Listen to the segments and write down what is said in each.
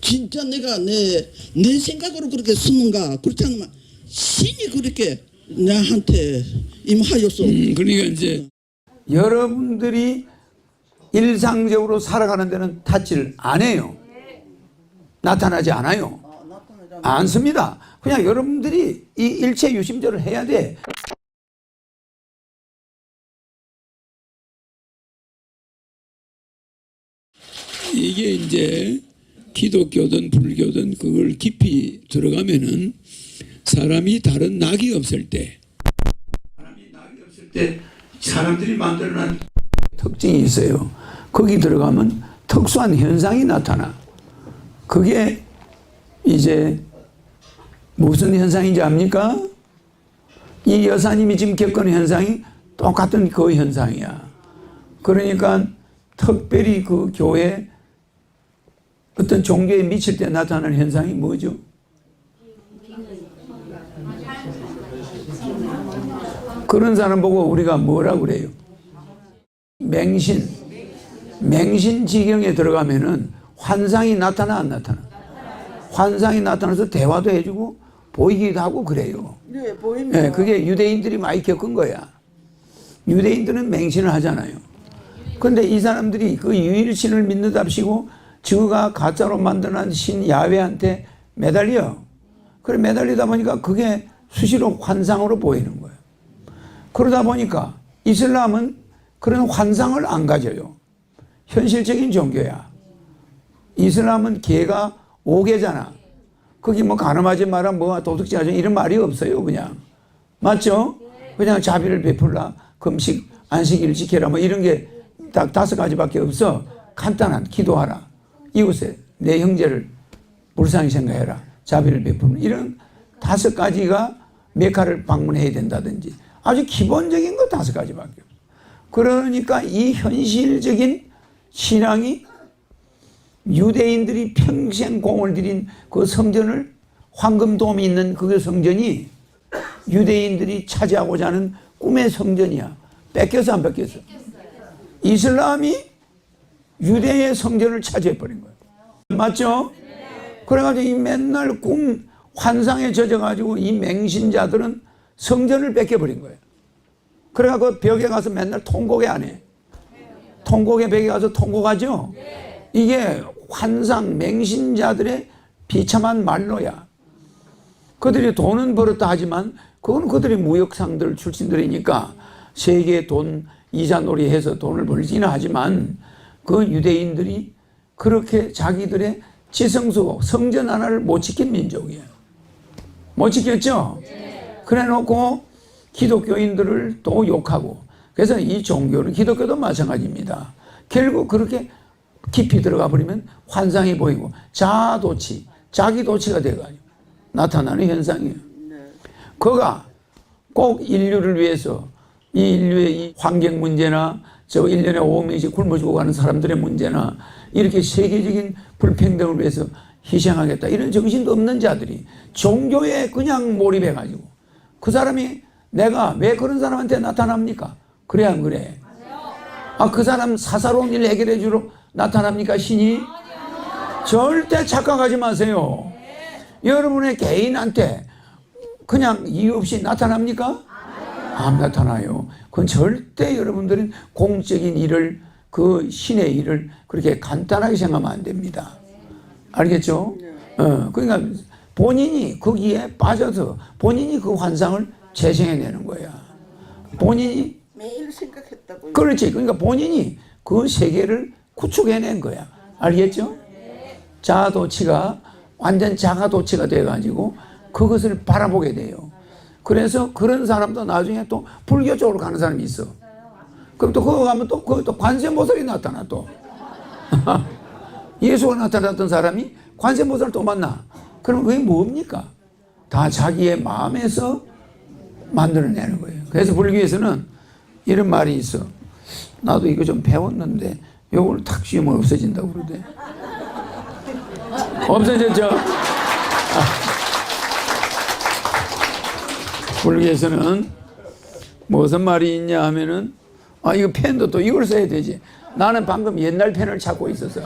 진짜 내가 내, 내 생각으로 그렇게 쓰는가 그렇지 않으면 신이 그렇게 나한테 임하였어 음, 그러니까 이제 여러분들이 일상적으로 살아가는 데는 탓질 안 해요. 나타나지 않아요. 않습니다. 그냥 여러분들이 이 일체 유심절을 해야 돼. 이게 이제 기독교든 불교든 그걸 깊이 들어가면은 사람이 다른 낙이 없을 때 사람이 낙이 없을 때 사람들이 만들어낸 특징이 있어요. 거기 들어가면 특수한 현상이 나타나. 그게 이제 무슨 현상인지 압니까? 이 여사님이 지금 겪은 현상이 똑같은 그 현상이야. 그러니까 특별히 그 교회 어떤 종교에 미칠 때 나타나는 현상이 뭐죠? 그런 사람 보고 우리가 뭐라 그래요? 맹신. 맹신 지경에 들어가면은 환상이 나타나 안 나타나? 환상이 나타나서 대화도 해주고 보이기도 하고 그래요. 네 보입니다 예, 그게 유대인들이 많이 겪은 거야. 유대인들은 맹신을 하잖아요. 근데 이 사람들이 그 유일신을 믿는답시고 저가 가짜로 만드는 신 야훼한테 매달려. 그래 매달리다 보니까 그게 수시로 환상으로 보이는 거예요. 그러다 보니까 이슬람은 그런 환상을 안 가져요. 현실적인 종교야. 이슬람은 개가 오개잖아. 거기 뭐 가늠하지 마라, 뭐 도둑질 하지 이런 말이 없어요, 그냥. 맞죠? 그냥 자비를 베풀라, 금식, 안식일을 지켜라, 뭐 이런 게 딱 다섯 가지밖에 없어. 간단한 기도하라. 이웃에 내 형제를 불쌍히 생각해라. 자비를 베푸는 이런 다섯 가지가 메카를 방문해야 된다든지 아주 기본적인 거 다섯 가지밖에 없어. 그러니까 이 현실적인 신앙이 유대인들이 평생 공을 들인 그 성전을 황금돔이 있는 그 성전이 유대인들이 차지하고자 하는 꿈의 성전이야. 뺏겨서 안 뺏겼어? 이슬람이 유대의 성전을 차지해버린 거예요. 맞죠? 그래가지고 이 맨날 꿈, 환상에 젖어가지고 이 맹신자들은 성전을 뺏겨버린 거예요. 그래가지고 그 벽에 가서 맨날 통곡에 안 해. 통곡의 벽에 가서 통곡하죠? 이게 환상, 맹신자들의 비참한 말로야. 그들이 돈은 벌었다 하지만 그건 그들이 무역상들 출신들이니까 세계 돈 이자놀이 해서 돈을 벌지는 하지만 그 유대인들이 그렇게 자기들의 지성소 성전 하나를 못 지킨 민족이에요. 못 지켰죠? 그래 놓고 기독교인들을 또 욕하고 그래서 이 종교는 기독교도 마찬가지입니다. 결국 그렇게 깊이 들어가 버리면 환상이 보이고 자아도취, 자기도취가 돼가지고 나타나는 현상이에요. 그가 꼭 인류를 위해서 이 인류의 이 환경 문제나 저 1년에 5명씩 굶어 죽어가는 사람들의 문제나 이렇게 세계적인 불평등을 위해서 희생하겠다 이런 정신도 없는 자들이 종교에 그냥 몰입해 가지고 그 사람이 내가 왜 그런 사람한테 나타납니까? 그래 안 그래? 아 그 사람 사사로운 일 해결해 주러 나타납니까 신이? 절대 착각하지 마세요. 여러분의 개인한테 그냥 이유 없이 나타납니까? 안 나타나요. 그건 절대 여러분들은 공적인 일을 그 신의 일을 그렇게 간단하게 생각하면 안 됩니다. 알겠죠? 어, 그러니까 본인이 거기에 빠져서 본인이 그 환상을 재생해내는 거야. 본인이 매일 생각했다고요 그렇지. 그러니까 본인이 그 세계를 구축해낸 거야. 알겠죠? 자아도취가 완전 자가도취가 돼가지고 그것을 바라보게 돼요. 그래서 그런 사람도 나중에 또 불교 쪽으로 가는 사람이 있어. 그럼 또 그거 가면 또, 그또 관세모살이 나타나 또. 예수가 나타났던 사람이 관세모살을 또 만나. 그럼 그게 뭡니까? 다 자기의 마음에서 만들어내는 거예요. 그래서 불교에서는 이런 말이 있어. 나도 이거 좀 배웠는데 요걸 탁 씌우면 없어진다고 그러대. 없어졌죠? 불교에서는 무슨 말이 있냐 하면은 아 이거 펜도 또 이걸 써야 되지. 나는 방금 옛날 펜을 찾고 있어서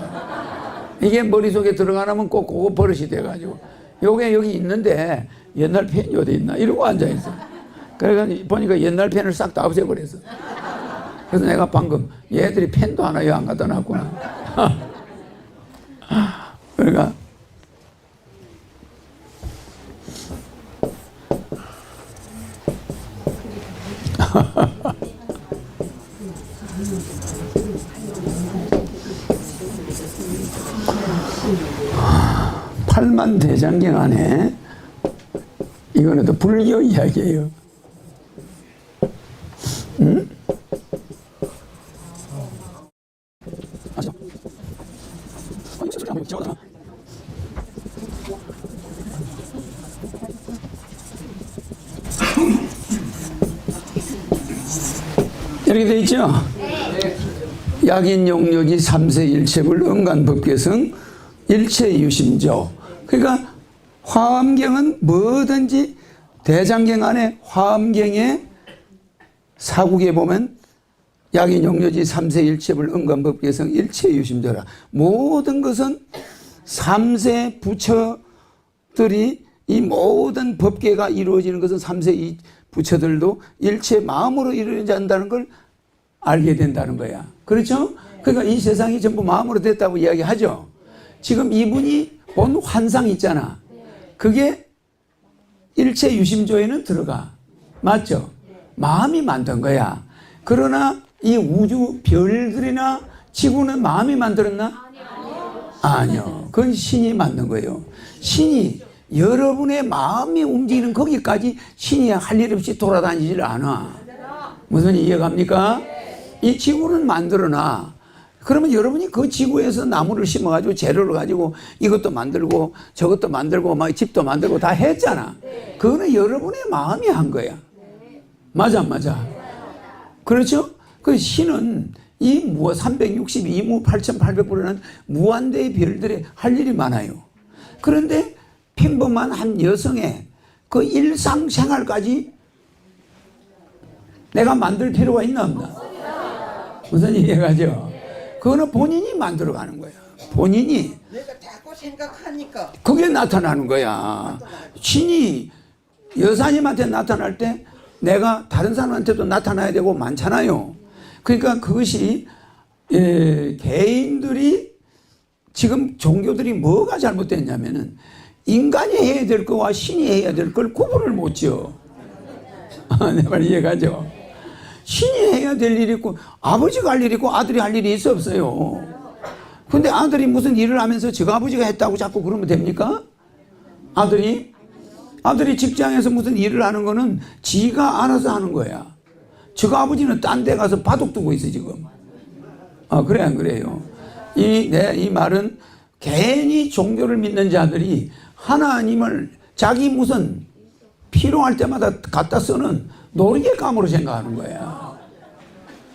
이게 머릿속에 들어가면 꼭 그거 버릇이 돼가지고. 요게 여기 있는데 옛날 펜이 어디 있나? 이러고 앉아있어. 그래가 보니까 옛날 펜을 싹 다 없애버렸어. 그래서 내가 방금 얘들이 펜도 하나 여기 안 갖다 놨구나 그러니까 팔만 대장경 안에 이거는 또 불교 이야기예요. 이렇게 돼 있죠? 약인 용력이 3세 일체불 응간법계성 일체 유심조 그러니까 화엄경은 뭐든지 대장경 안에 화엄경의 사국에 보면 약인 용료지 3세 일체불 응간법계성 일체 유심조라 모든 것은 3세 부처들이 이 모든 법계가 이루어지는 것은 3세 이 부처들도 일체 마음으로 이루어진다는 걸 알게 된다는 거야. 그렇죠? 그러니까 이 세상이 전부 마음으로 됐다고 이야기하죠. 지금 이분이 본 환상 있잖아. 그게 일체 유심조에는 들어가. 맞죠? 마음이 만든 거야. 그러나 이 우주 별들이나 지구는 마음이 만들었나? 아니요. 그건 신이 만든 거예요. 신이 여러분의 마음이 움직이는 거기까지 신이 할 일 없이 돌아다니질 않아. 무슨 이해갑니까? 이 지구는 만들어놔. 그러면 여러분이 그 지구에서 나무를 심어가지고 재료를 가지고 이것도 만들고 저것도 만들고 막 집도 만들고 다 했잖아. 그거는 여러분의 마음이 한 거야. 맞아, 안 맞아. 그렇죠? 그 신은 이 무한 362무 8,800불이라는 무한대의 별들의 할 일이 많아요. 그런데 평범한 한 여성의 그 일상생활까지 내가 만들 필요가 있나 없나? 무슨 이해가죠? 그거는 본인이 만들어가는 거야. 본인이 내가 자꾸 생각하니까 그게 나타나는 거야. 신이 여사님한테 나타날 때 내가 다른 사람한테도 나타나야 되고 많잖아요. 그러니까 그것이 예, 개인들이 지금 종교들이 뭐가 잘못됐냐면은 인간이 해야 될 거와 신이 해야 될 걸 구분을 못 지어. 내 말 이해가죠? 신이 해야 될 일이 있고 아버지가 할 일이 있고 아들이 할 일이 있어 없어요. 근데 아들이 무슨 일을 하면서 저 아버지가 했다고 자꾸 그러면 됩니까? 아들이 아들이 직장에서 무슨 일을 하는 거는 지가 알아서 하는 거야. 저 아버지는 딴 데 가서 바둑 두고 있어 지금. 아 그래 안 그래요? 이내이 말은 괜히 종교를 믿는 자들이 하나님을 자기 무슨 필요할 때마다 갖다 쓰는 놀이감으로 생각하는 거야.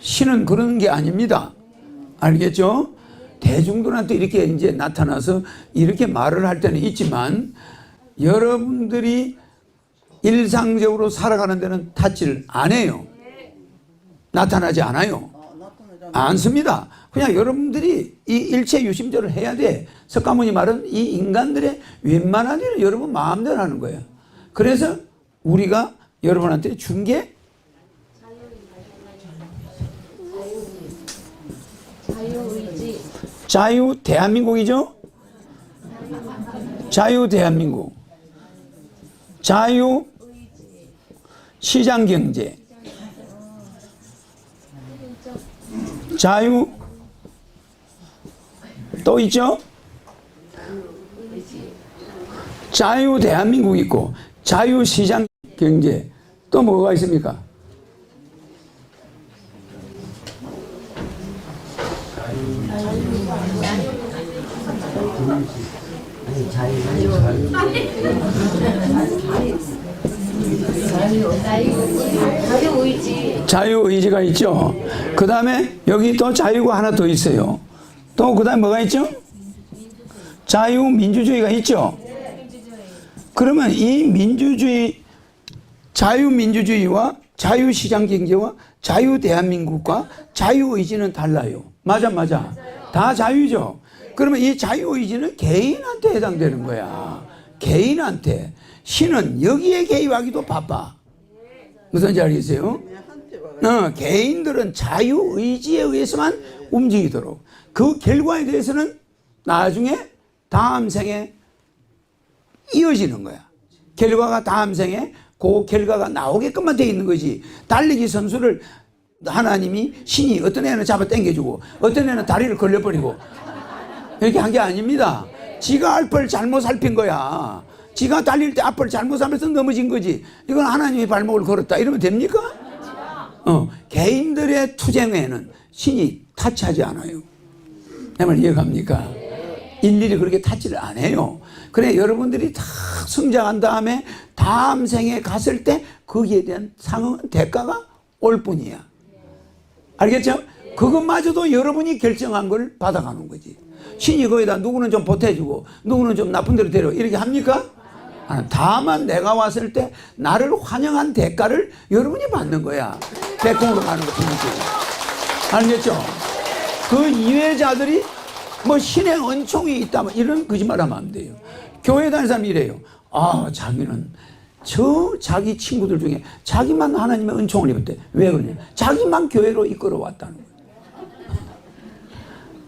신은 그런 게 아닙니다. 알겠죠? 대중들한테 이렇게 이제 나타나서 이렇게 말을 할 때는 있지만 여러분들이 일상적으로 살아가는 데는 탓질 안 해요. 나타나지 않아요. 않습니다. 그냥 여러분들이 이 일체 유심조를 해야 돼. 석가모니 말은 이 인간들의 웬만한 일을 여러분 마음대로 하는 거예요. 그래서 우리가 여러분한테 준 게 자유 대한민국이죠? 자유 대한민국. 자유 시장 경제. 자유 또 있죠? 자유 대한민국 있고 자유 시장 경제 또 뭐가 있습니까? 자유의지 자유의지가 있죠. 그 다음에 여기 또 자유가 하나 더 있어요. 또 그 다음에 뭐가 있죠? 자유민주주의가 있죠. 그러면 이 민주주의, 자유민주주의와 자유시장경제와 자유대한민국과 자유의지는 달라요. 맞아, 맞아. 다 자유죠. 그러면 이 자유의지는 개인한테 해당되는 거야. 개인한테. 신은 여기에 개입하기도 바빠. 무슨 지 알겠어요? 어, 개인들은 자유의지에 의해서만 움직이도록. 그 결과에 대해서는 나중에 다음 생에 이어지는 거야. 결과가 다음 생에 그 결과가 나오게끔만 돼 있는 거지. 달리기 선수를 하나님이 신이 어떤 애는 잡아 당겨주고 어떤 애는 다리를 걸려버리고 이렇게 한 게 아닙니다. 지가 앞을 잘못 살핀 거야. 지가 달릴 때 앞을 잘못 살면서 넘어진 거지. 이건 하나님이 발목을 걸었다. 이러면 됩니까? 어, 개인들의 투쟁에는 신이 타치하지 않아요. 내말 이해갑니까? 일일이 그렇게 타치를 안 해요. 그래, 여러분들이 다 성장한 다음에 다음 생에 갔을 때 거기에 대한 상응, 대가가 올 뿐이야. 알겠죠? 그것마저도 여러분이 결정한 걸 받아가는 거지. 신이 거기다 누구는 좀 보태주고 누구는 좀 나쁜 데로 데려 이렇게 합니까? 아, 다만 내가 왔을 때 나를 환영한 대가를 여러분이 받는 거야. 백공으로 가는 것 뿐이지. 알겠죠? 그 이외자들이 뭐 신의 은총이 있다 뭐 이런 거짓말 하면 안 돼요. 교회 다니는 사람이 이래요. 아, 자기는 저 자기 친구들 중에 자기만 하나님의 은총을 입었대. 왜 그러냐? 자기만 교회로 이끌어 왔다는 거예요.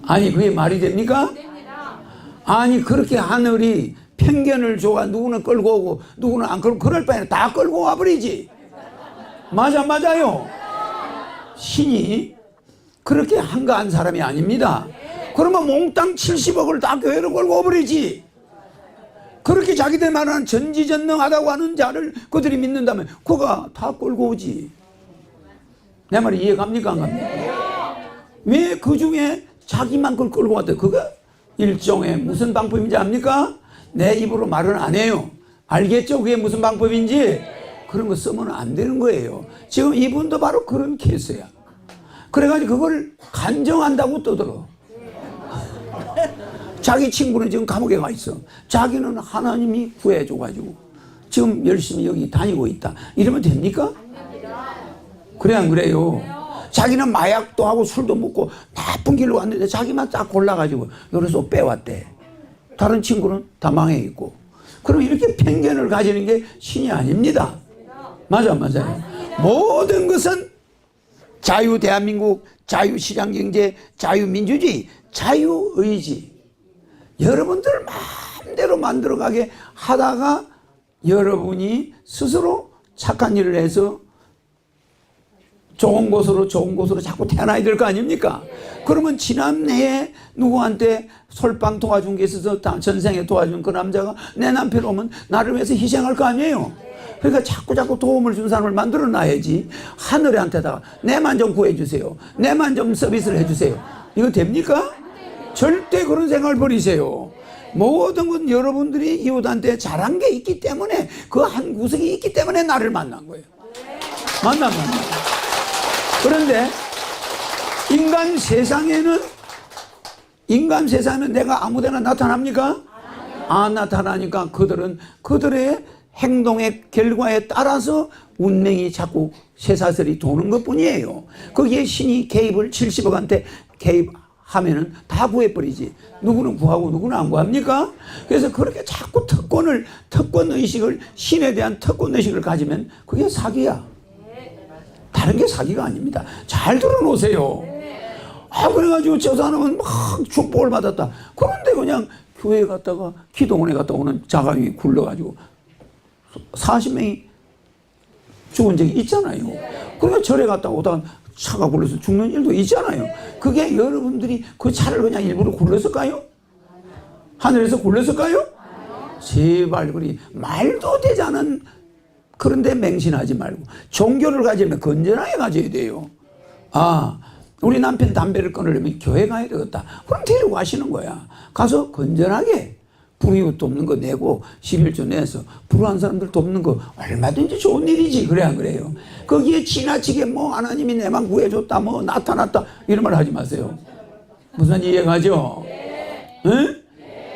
아니, 그게 말이 됩니까? 아니, 그렇게 하늘이 편견을 줘가 누구는 끌고 오고 누구는 안 끌고 그럴 바에는 다 끌고 와버리지. 맞아, 맞아요. 신이 그렇게 한가한 사람이 아닙니다. 그러면 몽땅 70억을 다 교회로 끌고 와버리지. 그렇게 자기들 말하는 전지전능하다고 하는 자를 그들이 믿는다면 그가 다 끌고 오지. 내 말이 이해 갑니까? 안 갑니까? 왜 그 중에 자기만 그걸 끌고 왔대? 그거 일종의 무슨 방법인지 압니까? 내 입으로 말은 안 해요. 알겠죠? 그게 무슨 방법인지? 그런 거 쓰면 안 되는 거예요. 지금 이분도 바로 그런 케이스야. 그래가지고 그걸 간정한다고 떠들어. 자기 친구는 지금 감옥에 가 있어. 자기는 하나님이 구해줘가지고 지금 열심히 여기 다니고 있다. 이러면 됩니까? 그래 안 그래요? 자기는 마약도 하고 술도 먹고 나쁜 길로 왔는데 자기만 딱 골라가지고 여기서 빼왔대. 다른 친구는 다 망해 있고. 그럼 이렇게 편견을 가지는 게 신이 아닙니다. 맞아, 맞아요. 모든 것은 자유 대한민국, 자유 시장 경제, 자유 민주주의, 자유 의지. 여러분들 마음대로 만들어가게 하다가 여러분이 스스로 착한 일을 해서 좋은 곳으로 좋은 곳으로 자꾸 태어나야 될 거 아닙니까? 그러면 지난해에 누구한테 솔방 도와준 게 있어서 다- 전생에 도와준 그 남자가 내 남편 오면 나를 위해서 희생할 거 아니에요? 그러니까 자꾸 자꾸 도움을 준 사람을 만들어 놔야지 하늘한테다가 내만 좀 구해주세요. 내만 좀 서비스를 해주세요. 이거 됩니까? 절대 그런 생각을 버리세요. 모든 건 여러분들이 이웃한테 잘한 게 있기 때문에 그 한 구석이 있기 때문에 나를 만난 거예요. 만나 만나. 그런데 인간 세상에는 인간 세상에는 내가 아무데나 나타납니까? 안 나타나니까 그들은 그들의 행동의 결과에 따라서 운명이 자꾸 쇠사슬이 도는 것 뿐이에요. 거기에 신이 개입을 70억한테 개입 하면은 다 구해버리지. 누구는 구하고 누구는 안 구합니까? 그래서 그렇게 자꾸 특권을, 특권 의식을, 신에 대한 특권 의식을 가지면 그게 사기야. 다른 게 사기가 아닙니다. 잘 들어놓으세요. 아, 그래가지고 저 사람은 막 축복을 받았다. 그런데 그냥 교회 갔다가 기도원에 갔다 오는 자가용이 굴러가지고 40명이 죽은 적이 있잖아요. 그러니까 절에 갔다 오다가 차가 굴러서 죽는 일도 있잖아요. 그게 여러분들이 그 차를 그냥 일부러 굴렀을까요? 하늘에서 굴렀을까요? 제발 그리 말도 되지 않은 그런데 맹신하지 말고 종교를 가지면 건전하게 가져야 돼요. 아, 우리 남편 담배를 끊으려면 교회 가야 되겠다. 그럼 데리고 가시는 거야. 가서 건전하게 불이웃 돕는 거 내고 11조 내서 불우한 사람들 돕는 거 얼마든지 좋은 일이지. 그래 안 그래요? 거기에 지나치게 뭐 하나님이 내만 구해줬다 뭐 나타났다 이런 말 하지 마세요. 무슨 이해가죠? 응?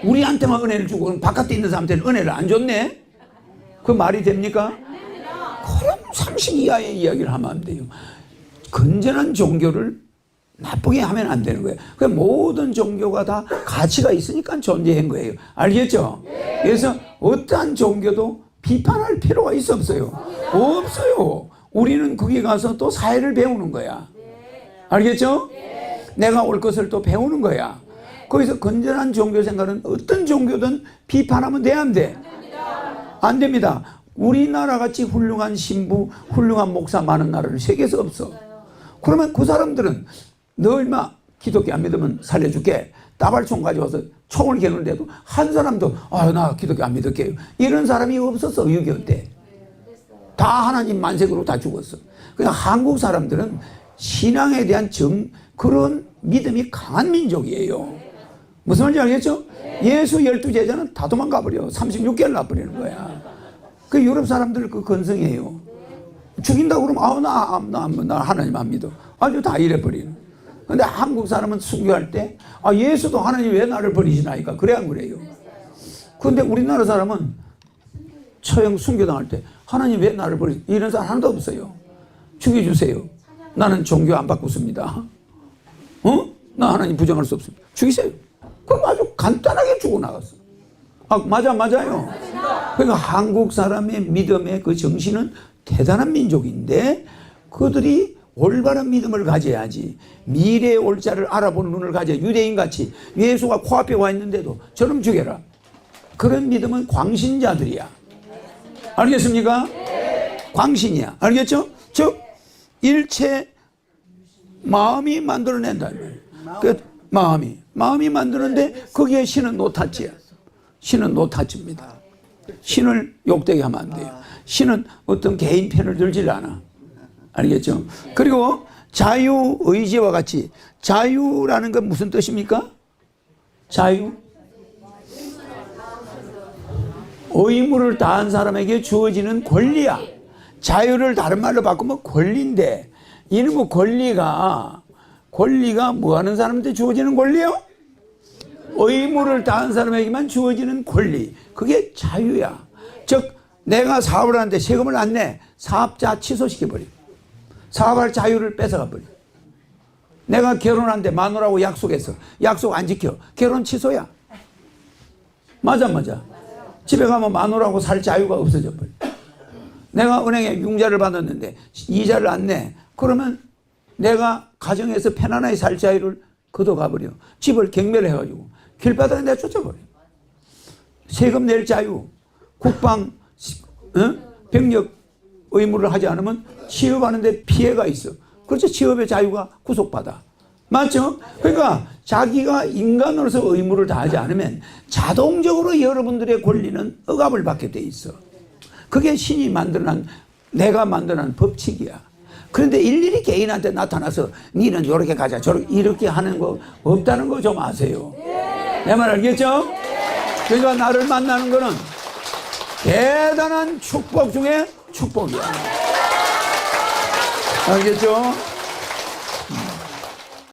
우리한테만 은혜를 주고 그럼 바깥에 있는 사람한테는 은혜를 안 줬네? 그 말이 됩니까? 그럼 상식 이하의 이야기를 하면 안 돼요. 건전한 종교를 나쁘게 하면 안 되는 거예요. 그 모든 종교가 다 가치가 있으니까 존재한 거예요. 알겠죠? 그래서 어떠한 종교도 비판할 필요가 있어 없어요? 없어요. 우리는 거기 가서 또 사회를 배우는 거야. 알겠죠? 내가 올 것을 또 배우는 거야. 거기서 건전한 종교 생활은 어떤 종교든 비판하면 돼, 안 돼? 안 됩니다. 우리나라 같이 훌륭한 신부, 훌륭한 목사 많은 나라는 세계에서 없어. 그러면 그 사람들은 너 얼마 기독교 안 믿으면 살려줄게. 따발총 가져와서 총을 겨누는데도 한 사람도 아 나 기독교 안 믿을게요. 이런 사람이 없었어 6.25 때. 다 하나님 만색으로 다 죽었어. 그냥 한국 사람들은 신앙에 대한 정 그런 믿음이 강한 민족이에요. 무슨 말인지 알겠죠? 예수 열두 제자는 다 도망가 버려. 36개월 나버리는 거야. 그 유럽 사람들 그 건성이에요. 죽인다고 그러면 아우 나, 나, 나 하나님 안 믿어. 아주 다 이래 버리는. 근데 한국 사람은 순교할 때 아, 예수도 하나님 왜 나를 버리시나이까 그래 안 그래요? 근데 우리나라 사람은 처형 순교당할 때 하나님 왜 나를 버리 이런 사람 하나도 없어요. 죽여주세요. 나는 종교 안 바꾸습니다. 어? 나 하나님 부정할 수 없습니다. 죽이세요. 그럼 아주 간단하게 죽어나갔어. 아, 맞아, 맞아요. 그러니까 한국 사람의 믿음의 그 정신은 대단한 민족인데 그들이 올바른 믿음을 가져야지 미래의 올자를 알아보는 눈을 가져 유대인 같이 예수가 코앞에 와 있는데도 저놈 죽여라. 그런 믿음은 광신자들이야. 알겠습니까? 광신이야. 알겠죠? 즉 일체 마음이 만들어낸다. 그 마음이 마음이 만드는데 거기에 신은 노타지야. 신은 노타지입니다. 신을 욕되게 하면 안 돼요. 신은 어떤 개인 편을 들질 않아. 알겠죠? 그리고 자유 의지와 같이 자유라는 건 무슨 뜻입니까? 자유 의무를 다한 사람에게 주어지는 권리야. 자유를 다른 말로 바꾸면 권리인데 이는 뭐 권리가 권리가 뭐 하는 사람한테 주어지는 권리요? 의무를 다한 사람에게만 주어지는 권리. 그게 자유야. 즉 내가 사업을 하는데 세금을 안 내. 사업자 취소시켜 버려. 사업할 자유를 뺏어가 버려. 내가 결혼하는데 마누라고 약속했어. 약속 안 지켜. 결혼 취소야. 맞아 맞아. 집에 가면 마누라고 살 자유가 없어져 버려. 내가 은행에 융자를 받았는데 이자를 안 내. 그러면 내가 가정에서 편안하게 살 자유를 걷어가 버려. 집을 경멸해가지고 길바닥에 내가 쫓아버려. 세금 낼 자유, 국방, 어? 병력 의무를 하지 않으면 취업하는데 피해가 있어. 그렇죠. 취업의 자유가 구속받아. 맞죠? 그러니까 자기가 인간으로서 의무를 다하지 않으면 자동적으로 여러분들의 권리는 억압을 받게 돼 있어. 그게 신이 만들어낸 내가 만들어낸 법칙이야. 그런데 일일이 개인한테 나타나서 니는 이렇게 가자 저렇게 이렇게 하는 거 없다는 거 좀 아세요. 내 말 알겠죠? 그러니까 나를 만나는 거는 대단한 축복 중에 축복이야. 알겠죠?